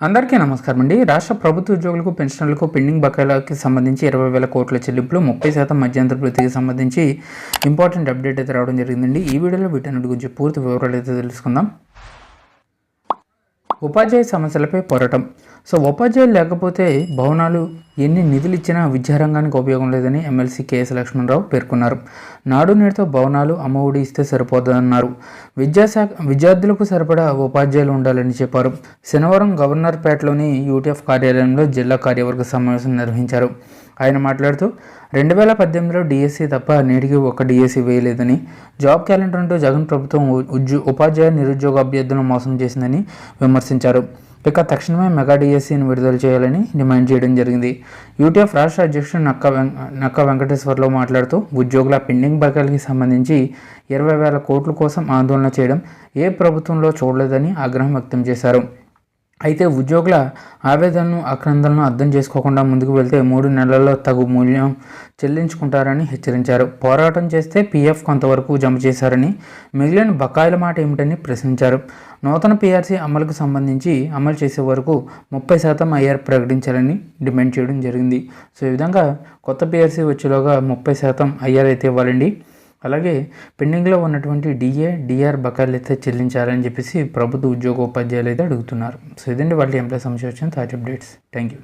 అందరికీ నమస్కారం అండి. రాష్ట్ర ప్రభుత్వ ఉద్యోగులకు పెన్షనర్లకు పెండింగ్ బకాయిలకి సంబంధించి ఇరవై వేల కోట్ల చెల్లింపులు ముప్పై శాతం మధ్యంతర వృత్తికి సంబంధించి ఇంపార్టెంట్ అప్డేట్ అయితే రావడం జరిగిందండి. ఈ వీడియోలో వీటన్నిటి గురించి పూర్తి వివరాలు అయితే తెలుసుకుందాం. ఉపాధ్యాయ సమస్యలపై పోరాటం. సో ఉపాధ్యాయులు లేకపోతే భవనాలు ఎన్ని నిధులు ఇచ్చినా విద్యారంగానికి ఉపయోగం లేదని ఎమ్మెల్సీ కేఎస్ లక్ష్మణరావు పేర్కొన్నారు. నాడు నేడుతో భవనాలు అమ్మఒడి ఇస్తే సరిపోతుందన్నారు. విద్యాశాఖ విద్యార్థులకు సరిపడా ఉపాధ్యాయులు ఉండాలని చెప్పారు. శనివారం గవర్నర్పేటలోని యూటీఎఫ్ కార్యాలయంలో జిల్లా కార్యవర్గ సమావేశం నిర్వహించారు. ఆయన మాట్లాడుతూ రెండు వేల పద్దెనిమిదిలో డిఎస్సి తప్ప నేటికి ఒక డిఎస్సి వేయలేదని జాబ్ క్యాలెండర్ అంటూ జగన్ ప్రభుత్వం ఉద్యో ఉపాధ్యాయ నిరుద్యోగ అభ్యర్థులను మోసం చేసిందని విమర్శించారు. ఇక తక్షణమే మెగా డిఎస్సిని విడుదల చేయాలని డిమాండ్ చేయడం జరిగింది. యూటీఎఫ్ రాష్ట్ర అధ్యక్షుడు నక్క వెం- నక్క వెంకటేశ్వర్లో మాట్లాడుతూ ఉద్యోగుల పెండింగ్ బకాయిలకి సంబంధించి ఇరవై వేల కోట్ల కోసం ఆందోళన చేయడం ఏ ప్రభుత్వంలో చూడలేదని ఆగ్రహం వ్యక్తం చేశారు. అయితే ఉద్యోగుల ఆవేదనను ఆక్రందనను అర్థం చేసుకోకుండా ముందుకు వెళ్తే మూడు నెలల్లో తగు మూల్యం చెల్లించుకుంటారని హెచ్చరించారు. పోరాటం చేస్తే పీఎఫ్ కొంతవరకు జమ చేశారని మిగిలిన బకాయిల మాట ఏమిటని ప్రశ్నించారు. నూతన పీఆర్సీ అమలుకు సంబంధించి అమలు చేసే వరకు ముప్పై శాతం ఐఆర్ ప్రకటించాలని డిమాండ్ చేయడం జరిగింది. సో ఈ విధంగా కొత్త పీఆర్సీ వచ్చేలోగా ముప్పై శాతం ఐఆర్ అయితే ఇవ్వాలండి. అలాగే పెండింగ్లో ఉన్నటువంటి డిఏ డిఆర్ బకాయిలు అయితే చెల్లించాలని చెప్పేసి ప్రభుత్వ ఉద్యోగ ఉపాధ్యాయులు అయితే అడుగుతున్నారు. సో ఇదండి వాళ్ళ ఎంప్లాయ్ సమస్య వచ్చిన తాజా అప్డేట్స్. Thank you